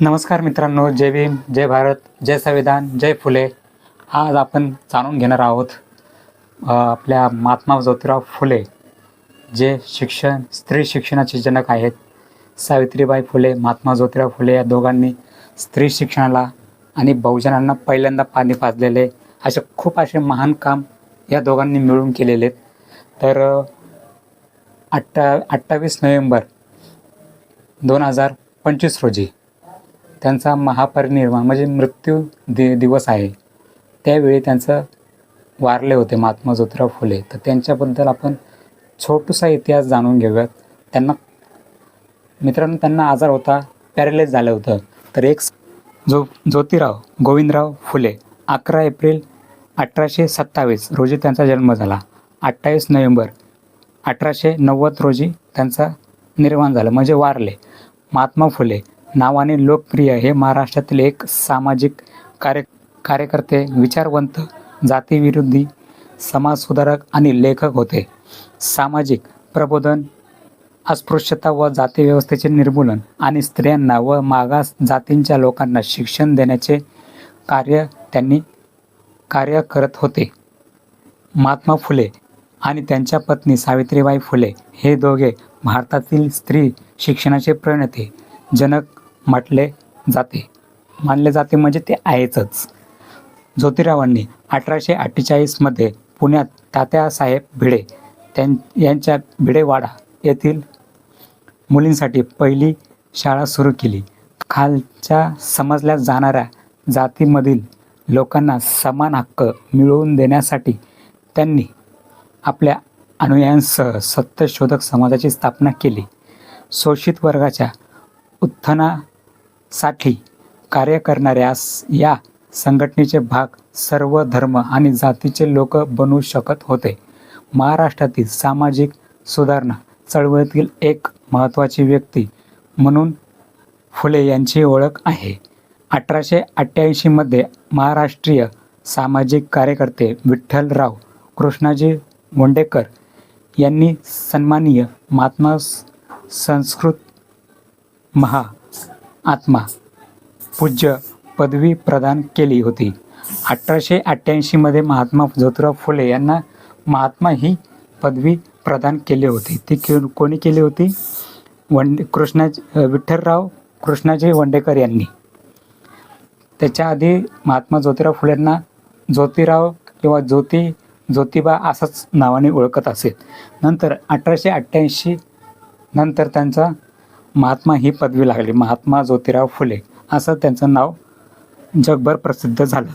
नमस्कार मित्रांनो जय भीम जय भारत जय संविधान जय फुले. आज आपण जाणून घेणार आहोत आपल्या महात्मा ज्योतिराव फुले जे शिक्षण स्त्री शिक्षणाचे जनक आहेत. सावित्रीबाई फुले महात्मा ज्योतिराव फुले या दोघांनी स्त्री शिक्षणाला आणि बहुजनांना पहिल्यांदा पाणी पाजलेले असे खूप असे महान काम या दोघांनी मिळून केलेले आहेत. तर अठ्ठा अठ्ठावीस नोव्हेंबर दोन हजार पंचवीस रोजी त्यांचा महापरिनिर्वाण म्हणजे मृत्यू दि दिवस आहे. त्यावेळी त्यांचं वारले होते महात्मा ज्योतिराव फुले. तर त्यांच्याबद्दल आपण छोटूसा इतिहास जाणून घेऊयात. त्यांना मित्रांनो त्यांना आजार होता पॅरेलाइज झालं होतं. तर एक जो ज्योतिराव गोविंदराव फुले अकरा एप्रिल अठराशे सत्तावीस रोजी त्यांचा जन्म झाला. अठ्ठावीस नोव्हेंबर अठराशे नव्वद रोजी त्यांचा निर्माण झालं म्हणजे वारले. महात्मा फुले नावाने लोकप्रिय हे महाराष्ट्रातील एक सामाजिक कार्य कार्यकर्ते विचारवंत जातीविरोधी समाजसुधारक आणि लेखक होते. सामाजिक प्रबोधन अस्पृश्यता व जातीव्यवस्थेचे निर्मूलन आणि स्त्रियांना व मागास जातींच्या लोकांना शिक्षण देण्याचे कार्य त्यांनी कार्य करत होते. महात्मा फुले आणि त्यांच्या पत्नी सावित्रीबाई फुले हे दोघे भारतातील स्त्री शिक्षणाचे प्रणेते जनक म्हटले जाते. मानले जाते म्हणजे ते आहेतच ज्योतिरावांनी अठराशे अठ्ठेचाळीसमध्ये पुण्यात तात्यासाहेब भिडे त्यां यांच्या भिडेवाडा येथील मुलींसाठी पहिली शाळा सुरू केली. खालच्या समजल्या जाणाऱ्या जातीमधील लोकांना समान हक्क मिळवून देण्यासाठी त्यांनी आपल्या अनुयायांसह सत्यशोधक समाजाची स्थापना केली. शोषित वर्गाच्या उत्थाना साठी कार्य करणाऱ्या या संघटनेचे भाग सर्व धर्म आणि जातीचे लोक बनू शकत होते. महाराष्ट्रातील सामाजिक सुधारणा चळवळीतील एक महत्त्वाची व्यक्ती म्हणून फुले यांची ओळख आहे. अठराशे अठ्ठ्याऐंशीमध्ये महाराष्ट्रीय सामाजिक कार्यकर्ते विठ्ठलराव कृष्णाजी मुंडेकर यांनी सन्माननीय महात्मा संस्कृत महा आत्मा. पूज्य पदवी प्रदान केली होती. अठराशे अठ्ठ्याऐंशीमध्ये महात्मा ज्योतिराव फुले यांना महात्मा ही पदवी प्रदान केली होती. ती के कोणी केली होती? वंडे कृष्णा विठ्ठलराव कृष्णाजी वंडेकर यांनी. त्याच्या आधी महात्मा ज्योतिराव फुलेंना ज्योतिराव किंवा ज्योती ज्योतिबा असंच नावाने ओळखत असेल नंतर अठराशे अठ्ठ्याऐंशी नंतर त्यांचा महात्मा ही पदवी लागली. महात्मा ज्योतिराव फुले असं त्यांचं नाव जगभर प्रसिद्ध झालं.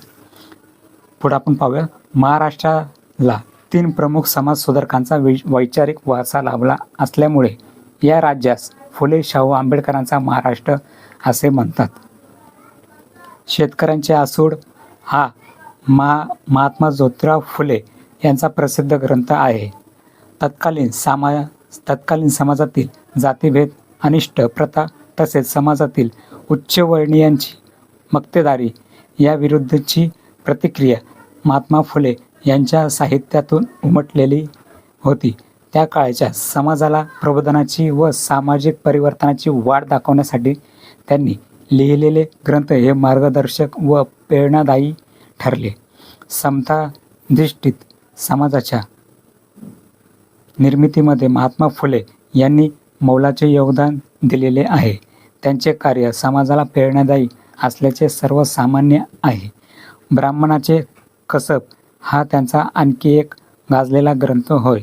पुढे आपण पाहूया. महाराष्ट्राला तीन प्रमुख समाज सुधारकांचा वै वैचारिक वारसा लाभला असल्यामुळे या राज्यास फुले शाहू आंबेडकरांचा महाराष्ट्र असे म्हणतात. शेतकऱ्यांचे आसूड हा मा महात्मा ज्योतिराव फुले यांचा प्रसिद्ध ग्रंथ आहे. तत्कालीन सामा तत्कालीन समाजातील जातीभेद अनिष्ट प्रथा तसेच समाजातील उच्चवर्णीयांची मक्तेदारी याविरुद्धची प्रतिक्रिया महात्मा फुले यांच्या साहित्यातून उमटलेली होती. त्या काळच्या समाजाला प्रबोधनाची व सामाजिक परिवर्तनाची वाट दाखवण्यासाठी त्यांनी लिहिलेले ग्रंथ हे मार्गदर्शक व प्रेरणादायी ठरले. समताधिष्ठित समाजाच्या निर्मितीमध्ये महात्मा फुले यांनी मौलाचे योगदान दिलेले आहे. त्यांचे कार्य समाजाला प्रेरणादायी असल्याचे सर्वसामान्य आहे. ब्राह्मणाचे कसब हा त्यांचा आणखी एक गाजलेला ग्रंथ होय.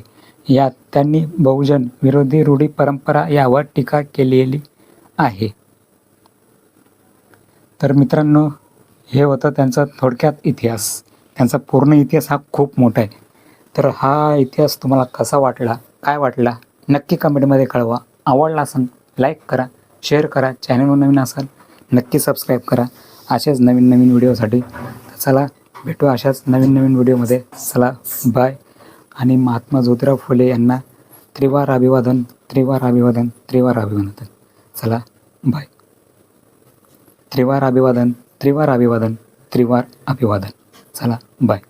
यात त्यांनी बहुजन विरोधी रूढी परंपरा यावर टीका केलेली आहे. तर मित्रांनो हे होतं त्यांचा थोडक्यात इतिहास. त्यांचा पूर्ण इतिहास हा खूप मोठा आहे. तर हा इतिहास तुम्हाला कसा वाटला काय वाटला नक्की कमेंटमध्ये कळवा. आवडला असेल लाईक करा शेअर करा चॅनलवर नवीन असाल नक्की सबस्क्राईब करा. अशाच नवीन नवीन व्हिडिओसाठी तर चला भेटू अशाच नवीन नवीन व्हिडिओमध्ये चला बाय आणि महात्मा ज्योतिराव फुले यांना त्रिवार अभिवादन त्रिवार अभिवादन त्रिवार अभिवादन. चला बाय त्रिवार अभिवादन त्रिवार अभिवादन त्रिवार अभिवादन. चला बाय